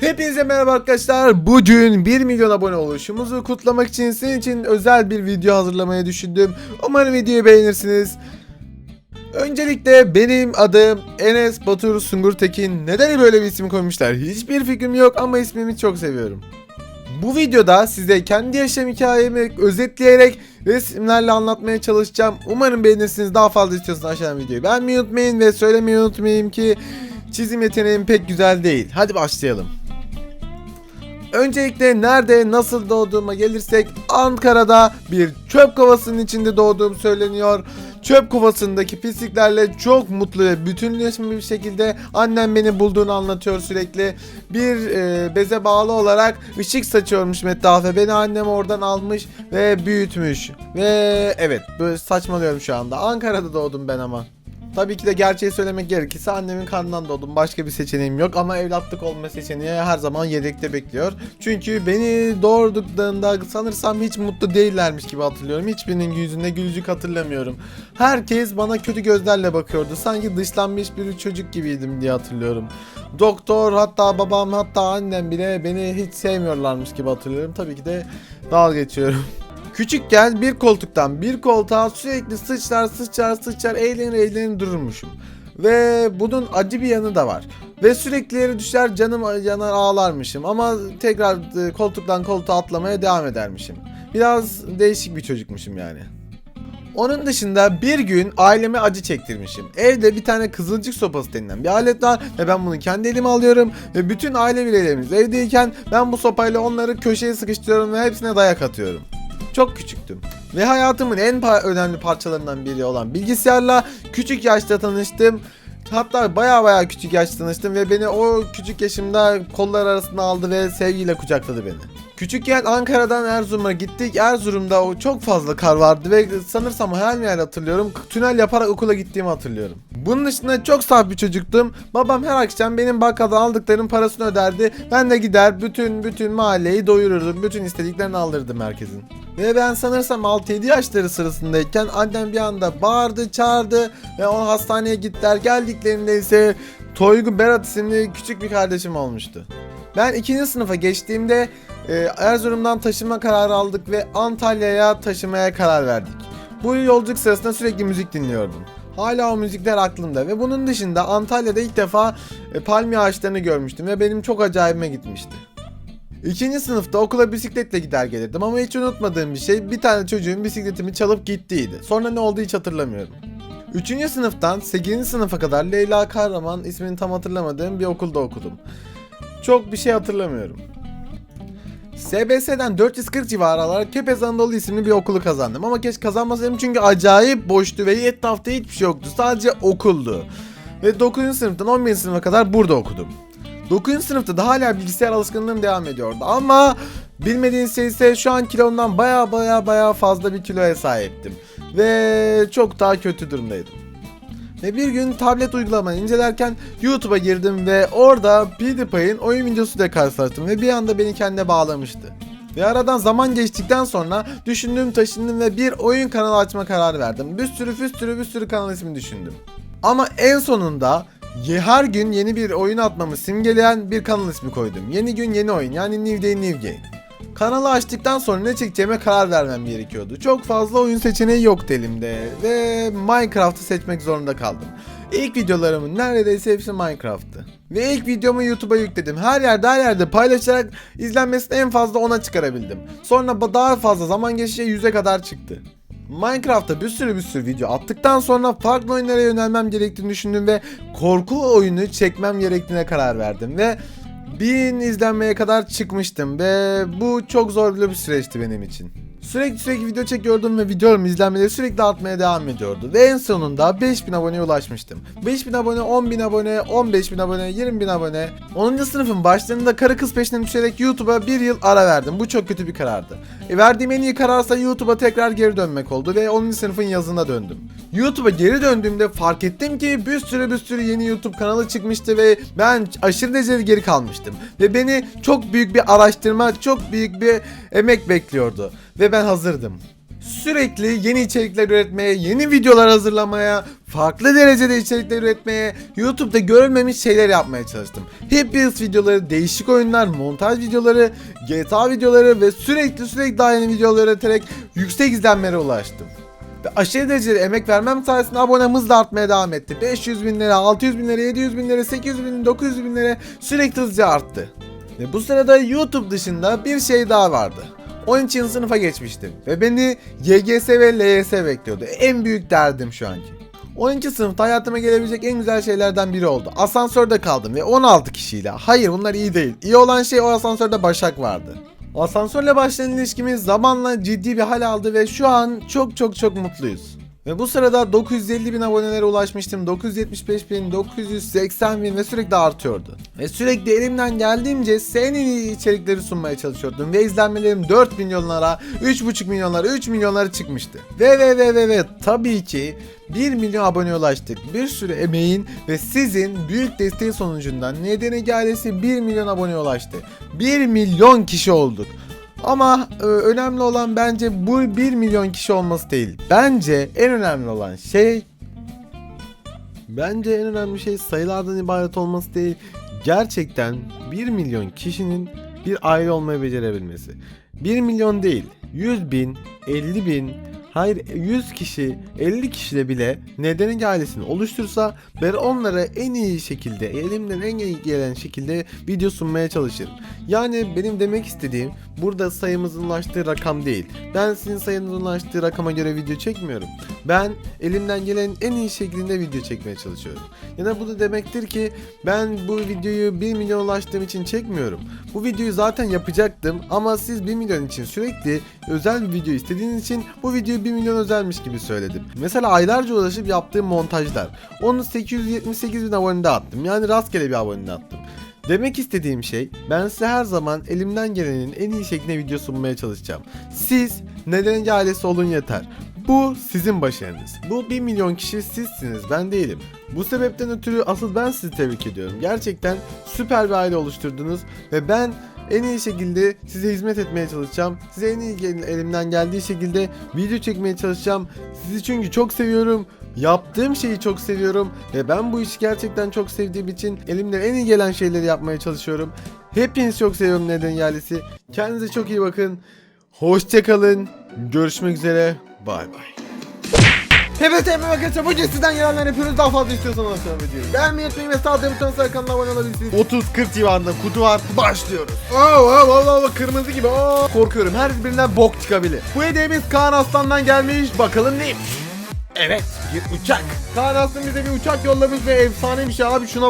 Hepinize merhaba arkadaşlar. Bugün 1 milyon abone oluşumuzu kutlamak için sizin için özel bir video hazırlamayı düşündüm. Umarım videoyu beğenirsiniz. Öncelikle benim adım Enes Batur Sungur Tekin. Neden böyle bir isim koymuşlar? Hiçbir fikrim yok ama ismimi çok seviyorum. Bu videoda size kendi yaşam hikayemi özetleyerek resimlerle anlatmaya çalışacağım. Umarım beğenirsiniz. Daha fazla istiyorsanız aşağıdan videoyu beğenmeyi unutmayın ve söylemeyi unutmayın ki çizim yeteneğim pek güzel değil. Hadi başlayalım. Öncelikle nerede nasıl doğduğuma gelirsek Ankara'da bir çöp kovasının içinde doğduğum söyleniyor. Çöp kovasındaki pisliklerle çok mutlu ve bütünleşmiş bir şekilde annem beni bulduğunu anlatıyor sürekli. Bir e, beze bağlı olarak ışık saçıyormuş etrafa. Beni annem oradan almış ve büyütmüş. Ve evet böyle saçmalıyorum şu anda. Ankara'da doğdum ben ama. Tabii ki de gerçeği söylemek gerekirse annemin karnından doğdum. Başka bir seçeneğim yok ama evlatlık olma seçeneği her zaman yedekte bekliyor. Çünkü beni doğurduklarında sanırsam hiç mutlu değillermiş gibi hatırlıyorum. Hiçbirinin yüzünde gülücük hatırlamıyorum. Herkes bana kötü gözlerle bakıyordu. Sanki dışlanmış bir çocuk gibiydim diye hatırlıyorum. Doktor hatta babam hatta annem bile beni hiç sevmiyorlarmış gibi hatırlıyorum. Tabii ki de dalga geçiyorum. Küçükken bir koltuktan bir koltuğa sürekli sıçrar sıçrar sıçrar eğlenir eğlenir dururmuşum. Ve bunun acı bir yanı da var. Ve sürekli yere düşer canım yanar ağlarmışım ama tekrar e, koltuktan koltuğa atlamaya devam edermişim. Biraz değişik bir çocukmuşum yani. Onun dışında bir gün aileme acı çektirmişim. Evde bir tane kızılcık sopası denilen bir alet var ve ben bunu kendi elime alıyorum ve bütün aile bireylerimiz evdeyken ben bu sopayla onları köşeye sıkıştırıyorum ve hepsine dayak atıyorum. Çok küçüktüm. Ve hayatımın en pa- önemli parçalarından biri olan bilgisayarla küçük yaşta tanıştım. Hatta baya baya küçük yaşta tanıştım ve beni o küçük yaşımda kollar arasına aldı ve sevgiyle kucakladı beni. Küçükken Ankara'dan Erzurum'a gittik. Erzurum'da o çok fazla kar vardı ve sanırsam hayal meyal hatırlıyorum. Tünel yaparak okula gittiğimi hatırlıyorum. Bunun dışında çok saf bir çocuktum. Babam her akşam benim bakkaldan aldıklarım parasını öderdi. Ben de gider bütün bütün mahalleyi doyururdum. Bütün istediklerini aldırdım herkesin. Ve ben sanırsam 6-7 yaşları sırasındayken annem bir anda bağırdı çağırdı ve o hastaneye gittiler. Geldiklerinde ise Toygu Berat isimli küçük bir kardeşim olmuştu. Ben ikinci sınıfa geçtiğimde e, Erzurum'dan taşınma kararı aldık ve Antalya'ya taşımaya karar verdik. Bu yolculuk sırasında sürekli müzik dinliyordum. Hala o müzikler aklımda ve bunun dışında Antalya'da ilk defa e, palmiye ağaçlarını görmüştüm ve benim çok acayibime gitmişti. İkinci sınıfta okula bisikletle gider gelirdim ama hiç unutmadığım bir şey bir tane çocuğun bisikletimi çalıp gittiydi. Sonra ne oldu hiç hatırlamıyorum. Üçüncü sınıftan 8. sınıfa kadar Leyla Kahraman ismini tam hatırlamadığım bir okulda okudum. Çok bir şey hatırlamıyorum. SBS'den 440 civarı alarak Kepez Anadolu isimli bir okulu kazandım. Ama keşke kazanmasaydım çünkü acayip boştu ve etrafta hiçbir şey yoktu. Sadece okuldu. Ve 9. sınıftan 11. sınıfa kadar burada okudum. 9. sınıfta da hala bilgisayar alışkanlığım devam ediyordu. Ama bilmediğiniz şey ise şu an kilomdan baya baya baya fazla bir kiloya sahiptim. Ve çok daha kötü durumdaydım. Ve bir gün tablet uygulamayı incelerken YouTube'a girdim ve orada PewDiePie'in oyun videosuyla karşılaştım ve bir anda beni kendine bağlamıştı. Ve aradan zaman geçtikten sonra düşündüm taşındım ve bir oyun kanalı açma kararı verdim. Bir sürü bir sürü bir sürü kanal ismi düşündüm. Ama en sonunda her gün yeni bir oyun atmamı simgeleyen bir kanal ismi koydum. Yeni gün yeni oyun yani New Day New Game. Kanalı açtıktan sonra ne çekeceğime karar vermem gerekiyordu. Çok fazla oyun seçeneği yoktu elimde ve Minecraft'ı seçmek zorunda kaldım. İlk videolarımın neredeyse hepsi Minecraft'tı. Ve ilk videomu YouTube'a yükledim. Her yerde her yerde paylaşarak izlenmesini en fazla ona çıkarabildim. Sonra daha fazla zaman geçince 100'e kadar çıktı. Minecraft'ta bir sürü bir sürü video attıktan sonra farklı oyunlara yönelmem gerektiğini düşündüm ve korku oyunu çekmem gerektiğine karar verdim ve 1000 izlenmeye kadar çıkmıştım ve bu çok zorlu bir süreçti benim için. Sürekli sürekli video çekiyordum ve videolarım izlenmeleri sürekli artmaya devam ediyordu. Ve en sonunda 5000 aboneye ulaşmıştım. 5000 abone, 10.000 abone, 15.000 abone, 20.000 abone. 10. sınıfın başlarında karı kız peşinden düşerek YouTube'a bir yıl ara verdim. Bu çok kötü bir karardı. E, verdiğim en iyi kararsa YouTube'a tekrar geri dönmek oldu ve 10. sınıfın yazına döndüm. YouTube'a geri döndüğümde fark ettim ki bir sürü bir sürü yeni YouTube kanalı çıkmıştı ve ben aşırı derecede geri kalmıştım. Ve beni çok büyük bir araştırma, çok büyük bir emek bekliyordu. Ve ben hazırdım. sürekli yeni içerikler üretmeye, yeni videolar hazırlamaya, farklı derecede içerikler üretmeye, YouTube'da görülmemiş şeyler yapmaya çalıştım. Hep videoları, değişik oyunlar, montaj videoları, GTA videoları ve sürekli sürekli daha yeni videolar üreterek yüksek izlenmelere ulaştım. Ve aşırı derecede emek vermem sayesinde abonemiz de artmaya devam etti. 500 bin lira, 600 bin lira, 700 bin lira, 800 bin, 900 bin lira sürekli hızlıca arttı. Ve bu sırada YouTube dışında bir şey daha vardı. 12. sınıfa geçmiştim ve beni YGS ve LYS bekliyordu. En büyük derdim şu anki. 12. sınıfta hayatıma gelebilecek en güzel şeylerden biri oldu. Asansörde kaldım ve 16 kişiyle. Hayır bunlar iyi değil. İyi olan şey o asansörde Başak vardı. Asansörle başlayan ilişkimiz zamanla ciddi bir hal aldı ve şu an çok çok çok mutluyuz. Ve bu sırada 950 bin abonelere ulaşmıştım. 975 bin, 980 bin ve sürekli artıyordu. Ve sürekli elimden geldiğince senin içerikleri sunmaya çalışıyordum. Ve izlenmelerim 4 milyonlara, 3,5 milyonlara, 3 milyonlara çıkmıştı. Ve ve ve ve ve tabii ki 1 milyon aboneye ulaştık. Bir sürü emeğin ve sizin büyük desteği sonucundan Nedeni ailesi 1 milyon aboneye ulaştı. 1 milyon kişi olduk. Ama e, önemli olan bence bu 1 milyon kişi olması değil. Bence en önemli olan şey Bence en önemli şey sayılardan ibaret olması değil. Gerçekten 1 milyon kişinin bir aile olmayı becerebilmesi. 1 milyon değil, 100 bin, 50 bin, hayır 100 kişi, 50 kişiyle bile nedeni ailesini oluştursa ben onlara en iyi şekilde, elimden en iyi gelen şekilde video sunmaya çalışırım. Yani benim demek istediğim burada sayımızın ulaştığı rakam değil. Ben sizin sayınızın ulaştığı rakama göre video çekmiyorum. Ben elimden gelen en iyi şekilde video çekmeye çalışıyorum. Ya da bu da demektir ki ben bu videoyu 1 milyon ulaştığım için çekmiyorum. Bu videoyu zaten yapacaktım ama siz 1 milyon için sürekli özel bir video istediğiniz için bu videoyu 1 milyon özelmiş gibi söyledim. Mesela aylarca uğraşıp yaptığım montajlar. Onu 878 bin abonede attım. Yani rastgele bir abonede attım. Demek istediğim şey ben size her zaman elimden gelenin en iyi şekilde video sunmaya çalışacağım. Siz neden ailesi olun yeter. Bu sizin başarınız. Bu 1 milyon kişi sizsiniz ben değilim. Bu sebepten ötürü asıl ben sizi tebrik ediyorum. Gerçekten süper bir aile oluşturdunuz ve ben en iyi şekilde size hizmet etmeye çalışacağım. Size en iyi elimden geldiği şekilde video çekmeye çalışacağım. Sizi çünkü çok seviyorum. Yaptığım şeyi çok seviyorum ve ben bu işi gerçekten çok sevdiğim için elimden en iyi gelen şeyleri yapmaya çalışıyorum. Hepinizi çok seviyorum Neden Yerlisi. Kendinize çok iyi bakın. Hoşçakalın. Görüşmek üzere. Bay bay. Evet evet arkadaşlar bu sizden gelenler yapıyoruz. Daha fazla istiyorsanız aşağı videoyu beğenmeyi unutmayın ve sağ buton sarı kanalına abone olabilirsiniz. 30-40 civarında kutu var. Başlıyoruz. Oo oo oo oo, kırmızı gibi. Oo korkuyorum. Her birinden bok çıkabilir. Bu hediyemiz Kaan Aslan'dan gelmiş. Bakalım neymiş? Evet bir uçak. Kaan Aslan bize bir uçak yollamış ve efsane bir şey abi. Şuna bak